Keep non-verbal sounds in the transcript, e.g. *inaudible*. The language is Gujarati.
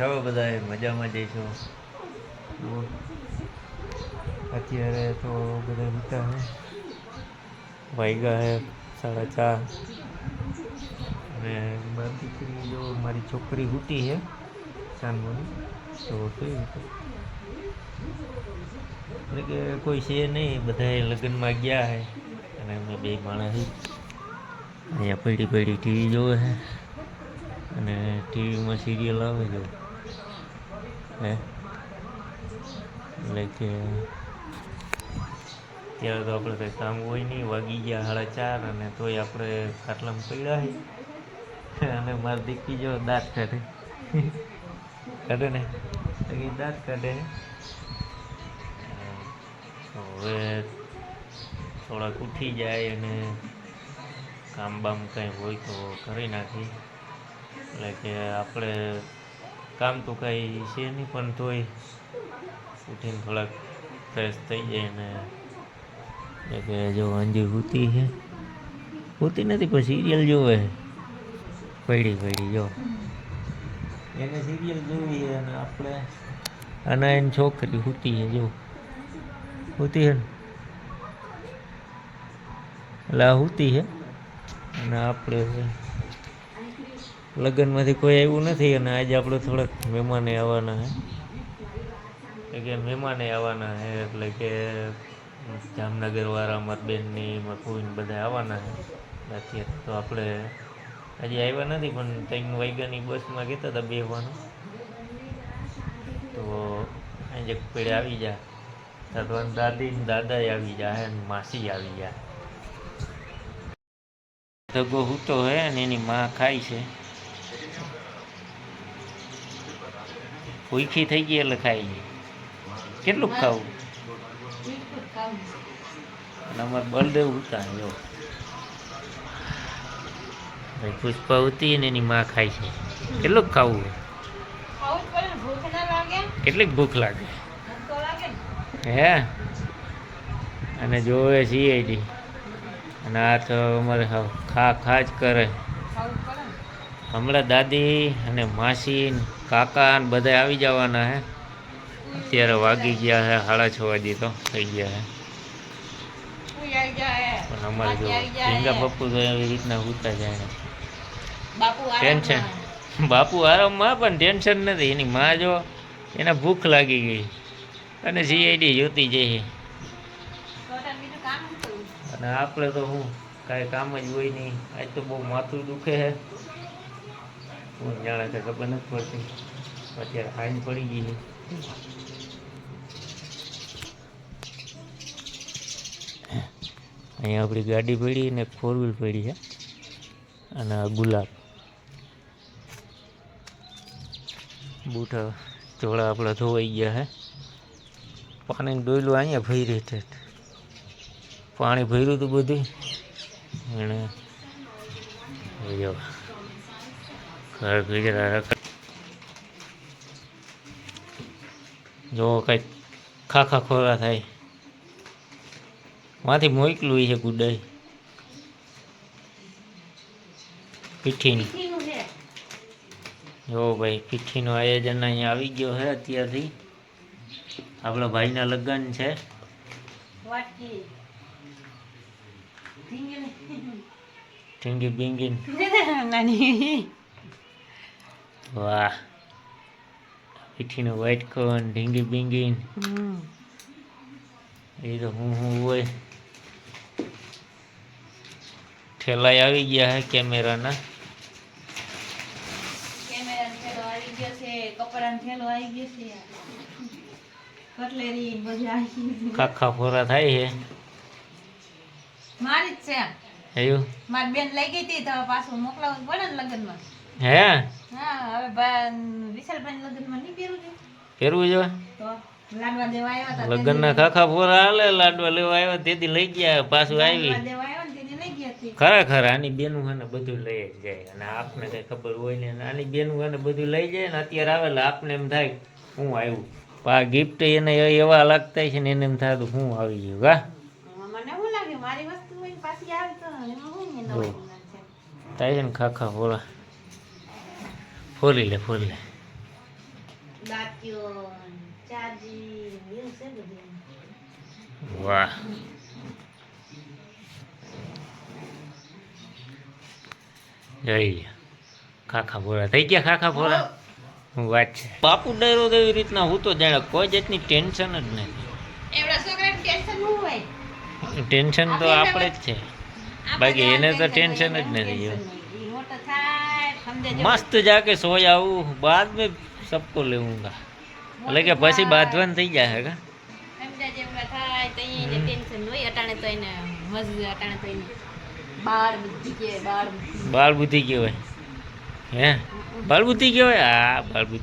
છો બધા મજામાં જઈશું અત્યારે તો બધા ઉતા હે. વાઈગા હે સાડા ચાર. અને મારી દીકરી જો મારી છોકરી ઉઠી છે સાનમોની તો કેવી રીતે? એટલે કે કોઈ છે નહીં, બધાએ લગ્નમાં ગયા હે. અને અમે બે માણસ. અહીંયા પડી પડી ટીવી જોવે છે અને ટીવીમાં સિરિયલ આવે છે. હે? એટલે કે ત્યારે તો આપણે કંઈ કામ હોય નહીં, વાગી ગયા સાડા ચાર અને તોય આપણે ખાટલામાં પડ્યા અને મારી દીકરી જો દાંત કાઢે. કાઢે ને? દાંત કાઢે હવે થોડાક ઉઠી જાય અને કામ બામ કંઈ હોય તો કરી નાખી એટલે કે આપણે કામ તો કાંઈ છે નહીં પણ તોય ઉઠીને થોડાક ફ્રેશ થઈ જાય ને એટલે કે જો અંજી હૂતી છે હૂતી નથી પણ સિરિયલ જોવે પડી પડી જો. એને સિરિયલ જોવી અને આપણે અને એની છોકરી સૂતી છે જો. હૂતી છે ને? એટલે આ સૂતી છે અને આપણે લગ્નમાંથી કોઈ આવ્યું નથી અને આજે આપણે થોડાક મહેમાને આવવાના છે કે મહેમાને આવવાના છે એટલે કે જામનગરવાળા, મારા બેનની, મારા ફૂઈને બધા આવવાના છે અત્યારે તો આપણે હજી આવ્યા નથી, પણ ત્રણ વાગ્યાની બસમાં કહેતા હતા બેહવાનું. તો આજે પેડે આવી જા. તો દાદી ને દાદાએ આવી જાય હે માસી આવી જાય ધગો હૂતો હે અને એની માં ખાય છે. ભૂખી થઈ ગઈ એટલે ખાઈ ગઈ. કેટલું ખાવું? અને અમારે બળદેવ ઉતા જો. પુષ્પા ઉતી ને એની માં ખાય છે. કેટલું ખાવું કેટલીક ભૂખ લાગે. હે? અને જોવે સીઆઈડી અને આ તો અમારે ખા ખા જ કરે. હમણાં દાદી અને માસી કાકા ને બધા આવી જવાના હે. અત્યારે વાગી ગયા હે સાડા છ વાગે તો થઈ ગયા હે. પણ અમારે જો ઢીંગા પપ્પુ તો એવી રીતના ઉતા જાય ટેન્શન. બાપુ આરામમાં પણ ટેન્શન નથી. એની માં જો એને ભૂખ લાગી ગઈ. અને સીઆઈડી જોતી જઈએ અને આપણે તો હું કાંઈ કામ જ હોય નહીં. આજ તો બહુ માથું દુખે છે હું જાણે તો ખબર નથી પડતી. અત્યારે હાઈન પડી ગઈ છે. અહીંયા આપણી ગાડી પડી અને ફોર વ્હીલ પડી છે. અને આ ગુલાબ. બૂટ ચોળા આપણા ધોવાઈ ગયા છે. પાણી ડોયલું અહીંયા ભરી છે. પાણી ભર્યું હતું બધું. અને જો કંઈક ખાખા ખોરા થાયમાંથી મોકલું છે ગુડાઈ પીઠીની. જો ભાઈ પીઠીનું આયોજન અહીંયા આવી ગયો છે અત્યારથી. આપણા ભાઈના લગ્ન છે. ઠીંગી બિંગીન *laughs* વાહ. પીઠીનો વ્હાઈટ કોન ઢીંગી બિંગી એ તો હું હું હોય. ઠેલાઈ આવી ગયા હે કેમેરાના. ખાખા ફોરા થાય છે મારી જ છે એવું? મારી બેન લઈ ગઈ હતી તો પાછું મોકલાવું પડે ને લગ્નમાં. હે? ફેરવું જોવા લગ્ન ખાખા ફોરા હાલે લાડવા લેવા આવ્યા તેથી લઈ ગયા પાછું આવી. ખરા ખરેખર આની બેનું અને બધું લઈ જ જાય. અને આપને કઈ ખબર હોય ને આની બેનું અને બધું લઈ જાય ને અત્યારે આવેલ આપને એમ થાય હું આવ્યું. આ ગિફ્ટ એને એવા લાગતા છે ને એને એમ થાય હું આવી ગયું કા? તો ને ખાખા ફોરા. ફોરી લે ખોલી લે વાહ. જોઈ લ્યો. ખાખા ભોરા. થઈ ગયા ખાખા હું વાત છે. બાપુ ડરો એવી રીતના હું તો જાણે કોઈ જાતની ટેન્શન જ નથી. ટેન્શન ન હોય. ટેન્શન તો આપણે જ છે. બાકી એને તો ટેન્શન જ નથી. મસ્ત જાકે સો આવું. બાદ મેં સબકો લેવુંગા એટલે કે પછી બાંધવાન થઈ જાય કા? થાય તો એને ટેન્શન હોય અટાણે તો એને મજ અટાણે તો એને બાળ બુદ્ધિ કે બાળ બુદ્ધિ કહેવાય. હે? બાળ બુદ્ધિ કહેવાય? હા બાળ બુદ્ધિ